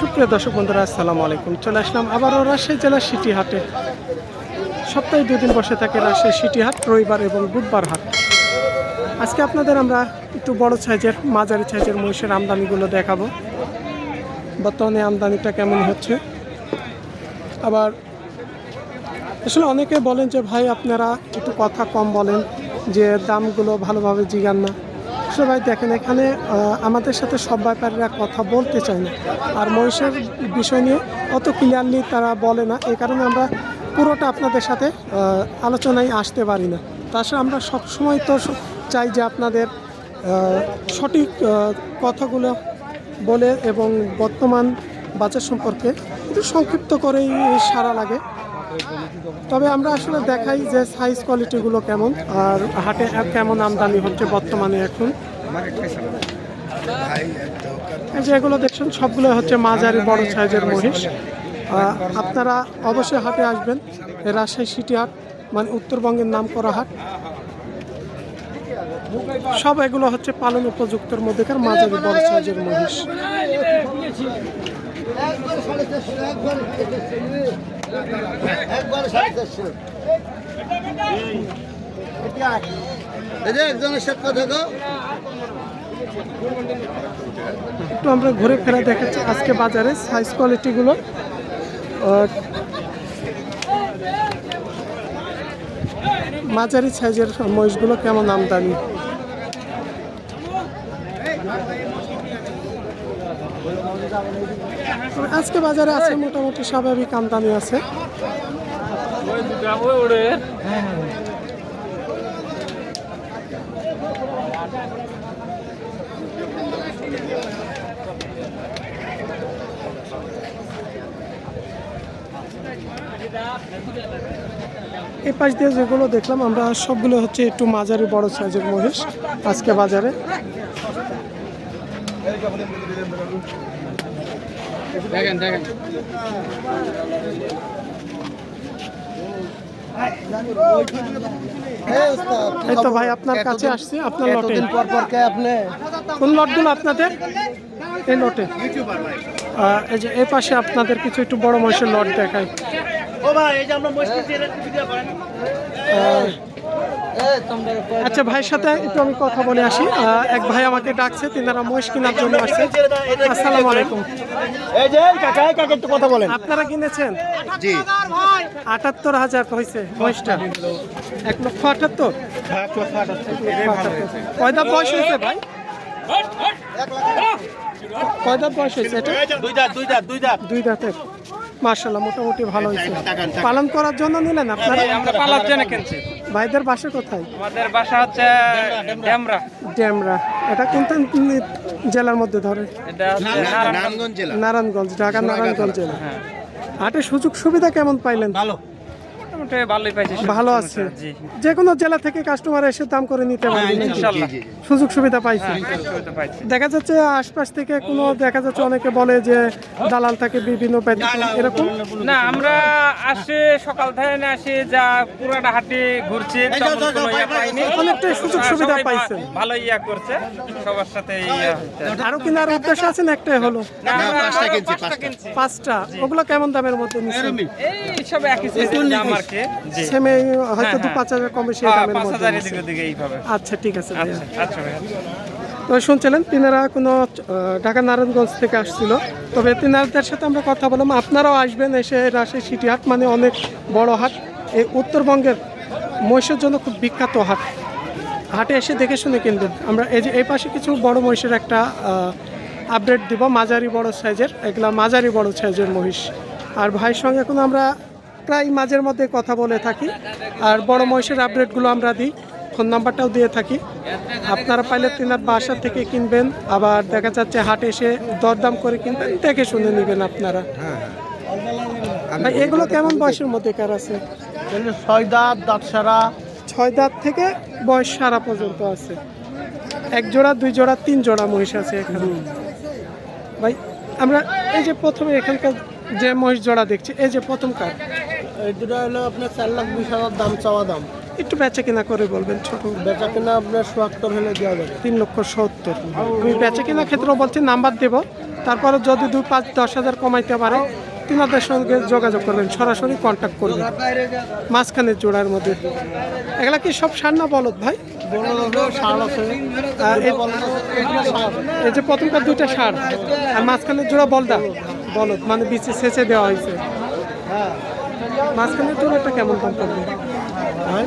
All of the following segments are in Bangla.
সুপ্রিয় দর্শক বন্ধুরা, আসসালামু আলাইকুম। চলে আসলাম আবারও রাজশাহী জেলার সিটি হাটে সপ্তাহে দুদিন বসে থাকে রাজশাহী সিটি হাট রবিবার এবং বুধবার হাট। আজকে আপনাদের আমরা একটু বড় সাইজের, মাঝারি সাইজের মহিষের আমদানিগুলো দেখাবো। বর্তমানে আমদানিটা কেমন হচ্ছে? আবার আসলে অনেকে বলেন যে, ভাই, আপনারা একটু কথা কম বলেন যে, দামগুলো ভালোভাবে জিগান না। ভাই দেখেন, এখানে আমাদের সাথে সব ব্যাপারীরা কথা বলতে চায় না। আর মহিষের বিষয় নিয়ে অত ক্লিয়ারলি তারা বলে না। এই কারণে আমরা পুরোটা আপনাদের সাথে আলোচনায় আসতে পারি না। তাছাড়া আমরা সবসময় তো চাই যে আপনাদের সঠিক কথাগুলো বলে এবং বর্তমান বাজার সম্পর্কে একটু সংক্ষিপ্ত করেই সারা লাগে। তবে আমরা আসলে দেখাই যে সাইজ কোয়ালিটিগুলো কেমন, আর হাটে কেমন আমদানি হচ্ছে বর্তমানে এখন। এই যে এগুলো দেখছেন, সবগুলো হচ্ছে মাঝারি বড় সাইজের মহিষ। আপনারা অবশ্যই হাটে আসবেন রাজশাহী সিটি হাট মানে উত্তরবঙ্গের নাম করা হাট। সব এগুলো হচ্ছে পালন উপযুক্তর মধ্যেকার মাঝারি বড় সাইজের মহিষ। একটু আমরা ঘুরে ফেরা দেখাচ্ছি আজকে বাজারে সাইজ কোয়ালিটিগুলো মাঝারি সাইজের মহিষগুলো কেমন আমদানি? আজকে বাজারে আছে মোটামুটি স্বাভাবিক আমদানি আছে। এই পাশ দিয়ে যেগুলো দেখলাম, আমরা সবগুলো হচ্ছে একটু মাঝারি বড় সাইজের মহিষ আজকে বাজারে। দেখেন দেখেন। এই তো ভাই আপনার কাছে আসছি আপনার লটে। পর পর কে আপনি? কোন লটগুলো আপনাদের? এই লটে। এই যে এই পাশে আপনাদের কিছু একটু বড় মহিষের লট দেখায় আচ্ছা ভাইয়ের সাথে একটু আমি কথা বলে আসি। এক ভাই আমাকে ডাকছে তিনারা মহিষ কেনার জন্য আসছে। আসসালামু আলাইকুম। এই যে কাকা কাকা একটু কথা বলেন। আপনারা কিনেছেন? জি। আটাত্তর হাজার হয়েছে মহিষটা। এক লক্ষ আটাত্তর? কয়দা বয়স হয়েছে ভাই? কয়দা বয়স হয়েছে এটা? দুই দাঁত দুই দাঁত দুই দাঁত। দুই দাঁতের। মার্শাল্লাহ মোটামুটি ভালো হয়েছে। পালন করার জন্য নিলেন আপনারা? আমরা পালার জন্য। কিনছি। ভাইদের বাসা কোথায়? আমাদের বাসা হচ্ছে ড্যামরা ড্যামরা এটা কোন জেলার মধ্যে ধরে? এটা নারায়ণগঞ্জ। জেলা। নারায়ণগঞ্জ ঢাকা নারায়ণগঞ্জ জেলা। হাটে সুযোগ সুবিধা কেমন পাইলেন? ভালো। মোটামুটি ভালোই পাইছি ভালো আছে। যে কোনো জেলা থেকে কাস্টমার এসে দাম করে নিতে পারবে। নাকি? ইনশাল্লাহ সুযোগ সুবিধা পাইছে। হ্যাঁ, সুবিধা পাইছি। দেখা যাচ্ছে আশপাশ থেকে কোনো দেখা যাচ্ছে অনেকে বলে যে দালাল থাকে বিভিন্ন এরকম? না আমরা আসি সকাল থেকে না আসি যা পুরাটা হাটে ঘুরছি সুযোগ সুবিধা সবাই ভা- পাইছেন। ভালো ইয়া করছে সবার সাথে। আরও কেনার উদ্দেশ্য আছে না একটাই হলো? পাঁচটা ওগুলো কেমন দামের মধ্যে এই সব একই সাইজের দাম আর সেমে হয়তো হ্যাঁ, দু হ্যাঁ। পাঁচ হাজার কমে সেই হ্যাঁ, দামের মধ্যে আচ্ছা ঠিক আছে আচ্ছা আচ্ছা তো শুনছিলেন তিনারা কোনো ঢাকা নারায়ণগঞ্জ থেকে আসছিল। তবে তিনারদের সাথে আমরা কথা বললাম। আপনারাও আসবেন এসে রাজশাহী সিটি হাট মানে অনেক বড় হাট। এই উত্তরবঙ্গের মহিষের জন্য খুব বিখ্যাত হাট। হাটে এসে দেখে শুনে কিনবেন। আমরা এই যে এই পাশে কিছু বড় মহিষের একটা আপডেট দিব। মাঝারি বড় সাইজের এগুলা মাঝারি বড় সাইজের মহিষ। আর ভাইয়ের সঙ্গে এখন আমরা প্রায় মাঝের মধ্যে কথা বলে থাকি। আর বড় মহিষের আপডেটগুলো আমরা দিই ফোন নাম্বারটাও দিয়ে থাকি। আপনারা পাইলে তিনার বাসা থেকে কিনবেন আবার দেখা যাচ্ছে হাটে এসে দরদাম করে কিনবেন দেখে শুনে নেবেন আপনারা। ভাই এগুলো কেমন বয়সের মধ্যে কার আছে? ছয় দাঁত দাঁত সারা। ছয় দাঁত থেকে বয়স সারা পর্যন্ত আছে। এক জোড়া দুই জোড়া তিন জোড়া মহিষ আছে এখানে। ভাই আমরা এই যে প্রথমে এখানকার যে মহিষ জোড়া দেখছি এই যে প্রথম কার? এই দুটো হলো আপনার চার লাখ বিশ হাজার দাম চাওয়া দাম। একটু বেচা কিনা করে বলবেন ছোট। বেচা কিনা আপনার সোয়াত্তর হলে দেওয়া যাবে। তিন লক্ষ সত্তর। আমি বেচা কিনা ক্ষেত্রে বলছি নাম্বার দেব। তারপরে যদি দু পাঁচ দশ হাজার কমাইতে পারে তিনাদের সঙ্গে যোগাযোগ করবেন সরাসরি কন্ট্যাক্ট করবেন। মাঝখানের জোড়ার মধ্যে। এগুলা কি সব সার না বলদ ভাই? এই যে প্রথমকার দুইটা সার। আর মাঝখানের জোড়া বলদা। বলদ মানে বিচে সেচে দেওয়া হয়েছে। হ্যাঁ মাঝখানের জোড়াটা কেমন দাম পড়বে? হ্যাঁ?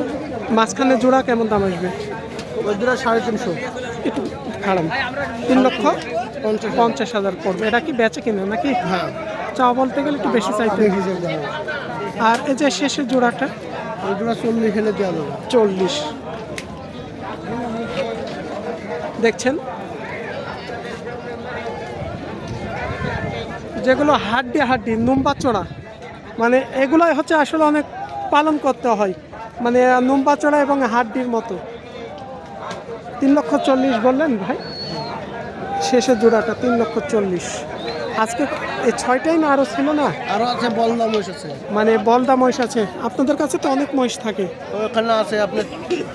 মাঝখানের জোড়া কেমন দাম আসবে? ওই দুটো সাড়ে তিনশো। একটু খারাপ তিন লক্ষ পঞ্চাশ হাজার। পড়বে। এটা কি বেচে কিনা নাকি? হ্যাঁ। চা বলতে গেলে একটু বেশি চাইতে আর এই যে শেষের জোড়াটা? ওই দুটো চল্লিশ হেলে দেওয়া যাবে। চল্লিশ। দেখছেন? যেগুলো হাড্ডি হাড্ডি নুম্বা চড়া। মানে এগুলোই হচ্ছে আসলে অনেক পালন করতে হয়। মানে নুম্বা চড়া এবং হাড্ডির মতো। তিন লক্ষ চল্লিশ বললেন ভাই? শেষের জোড়াটা তিন লক্ষ চল্লিশ। আজকে এই ছয়টাই না আরও ছিল না? আরও আছে বলদা মহিষ আছে। মানে বলদা মহিষ আছে। আপনাদের কাছে তো অনেক মহিষ থাকে। ওখানে আছে আপনার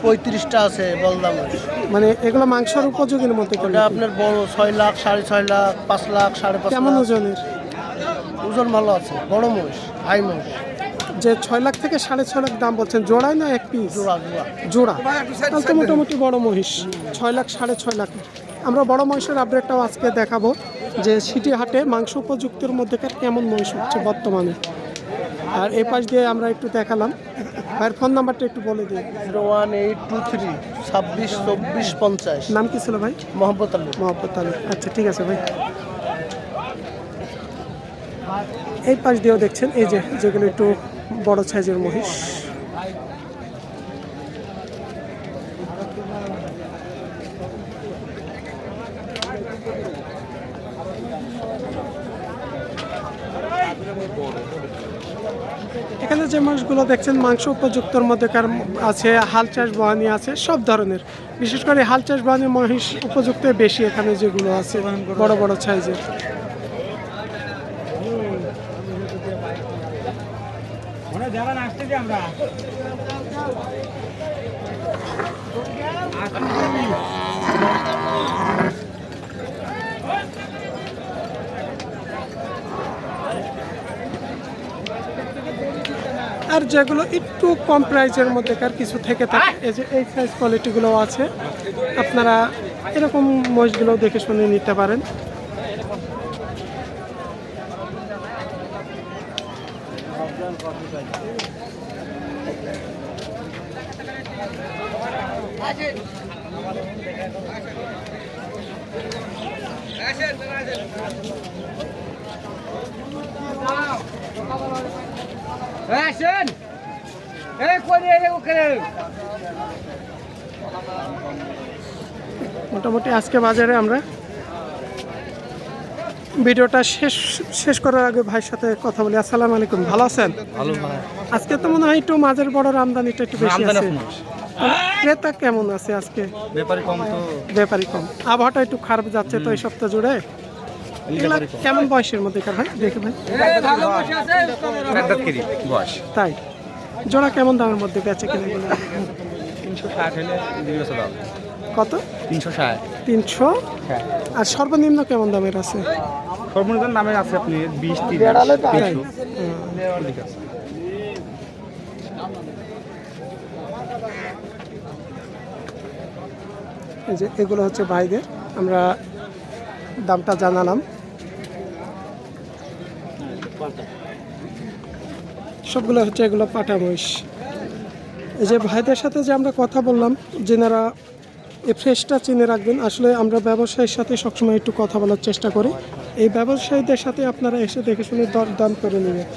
পঁয়ত্রিশটা আছে বলদা মহিষ। মানে এগুলো মাংসের উপযোগীর করে। আপনার বড় ছয় লাখ সাড়ে ছয় লাখ পাঁচ লাখ সাড়ে পাঁচ কেমন ওজনের? ওজন ভালো আছে বড় মহিষ হাই মহিষ যে ছয় লাখ থেকে সাড়ে ছয় লাখ দাম বলছেন জোড়ায় না এক পিস? জোড়া জোড়া। জোড়া। তাহলে তো মোটামুটি বড় মহিষ। ছয় লাখ সাড়ে ছয় লাখ। আমরা বড় মহিষের আপডেটটাও আজকে দেখাবো যে সিটি হাটে মাংস উপযুক্তের মধ্যেকার কেমন মহিষ হচ্ছে বর্তমানে। আর এই পাশ দিয়ে আমরা একটু দেখালাম। ভাইয়ের ফোন নাম্বারটা একটু বলে দিই। Zero one eight two three ছাব্বিশ চব্বিশ পঞ্চাশ। নাম কি ছিল ভাই? মোহাম্মদ আলী। মহব্বত আলী। আচ্ছা ঠিক আছে ভাই। এই পাশ দিয়েও দেখছেন, এই যে যেগুলো একটু বড় সাইজের মহিষ। এখানে যে মাছগুলো দেখছেন, মাংস উপযুক্তর মধ্যেকার আছে, হাল চাষ বহানি আছে, সব ধরনের। বিশেষ করে হাল চাষ বহানি মহিষ উপযুক্ত বেশি এখানে যেগুলো আছে, বড় বড় সাইজের। আমরা। আর যেগুলো একটু কম প্রাইসের মধ্যেকার কিছু থেকে থাকে, এই যে এই সাইজ কোয়ালিটিগুলো আছে। আপনারা এরকম মহিষগুলো দেখে শুনে নিতে পারেন। আসেন। এই ওখানে? মোটামুটি আজকে বাজারে আমরা ভিডিওটা শেষ শেষ করার আগে ভাইয়ের সাথে কথা বলি। আসসালামু আলাইকুম ভালো আছেন? ভালো ভাই আজকে তো মনে হয় একটু মাঝের বড় আমদানিটা একটু বেশি আমদানি আছে। ক্রেতা কেমন আছে আজকে? ব্যাপারই কম তো। ব্যাপারই কম। আবহাওয়াটা একটু খারাপ যাচ্ছে তো এই সপ্তাহ জুড়ে। কেমন বয়সের মধ্যে কার ভাই? দেখে ভাই। বয়স। তাই। জোড়া কেমন দামের মধ্যে বেচে কিনে? তিনশো ষাট হলে কত? তিনশো ষাট। তিনশো? হ্যাঁ। আর সর্বনিম্ন কেমন দামের আছে? সর্বনিম্ন দামে আছে আপনি বিশ তিরিশ তাই? তিনশো হুম। ঠিক আছে এই যে এগুলো হচ্ছে ভাইদের। আমরা দামটা জানালাম। সবগুলো হচ্ছে এগুলো পাটা মহিষ। এই যে ভাইদের সাথে যে আমরা কথা বললাম, যেনারা এই ফ্রেশটা চিনে রাখবেন, আসলে আমরা ব্যবসায়ীর সাথে সবসময় একটু কথা বলার চেষ্টা করি। এই ব্যবসায়ীদের সাথে আপনারা এসে দেখে শুনে দর দাম করে নেবেন।